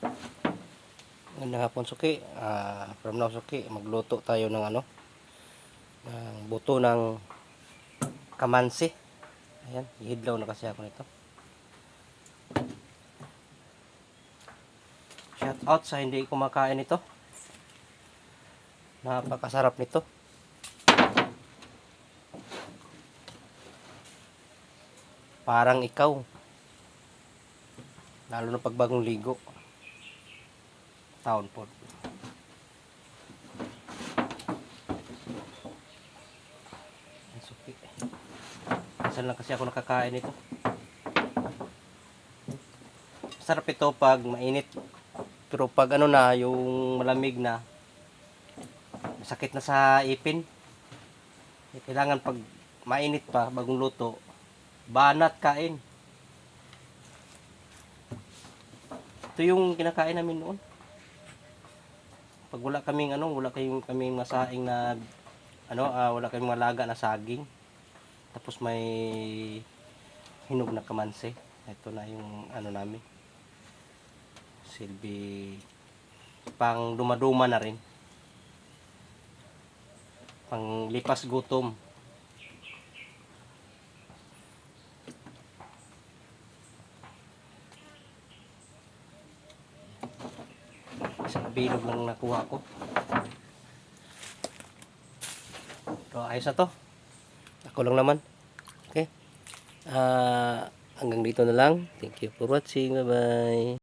Magandang hapon Suki. Ah, from now Suki, magluto tayo ng ano? Ng buto ng kamansi. Ayan, ihidlaw na kasi ako nito. Shout out sa hindi kumakain nito. Napakasarap nito. Parang ikaw. Lalo na pag bagong ligo. Town po. Ang lang kasi ako nakakain ito. Sarap ito pag mainit. Pero pag ano na, yung malamig na, masakit na sa ipin. Kailangan pag mainit pa, bagong luto, banat kain. Ito yung kinakain namin noon. Pag wala kaming ano, wala kayong kaming masaing na ano, ah, wala kayong malaga na saging. Tapos may hinog na kamansi. Ito na yung ano namin. Silbi pang dumaduma na rin. Pang lipas gutom. Isang bilog lang nakuha ko. So, ayos na to. Ako lang naman. Okay. Ah, hanggang dito na lang. Thank you for watching. Bye-bye.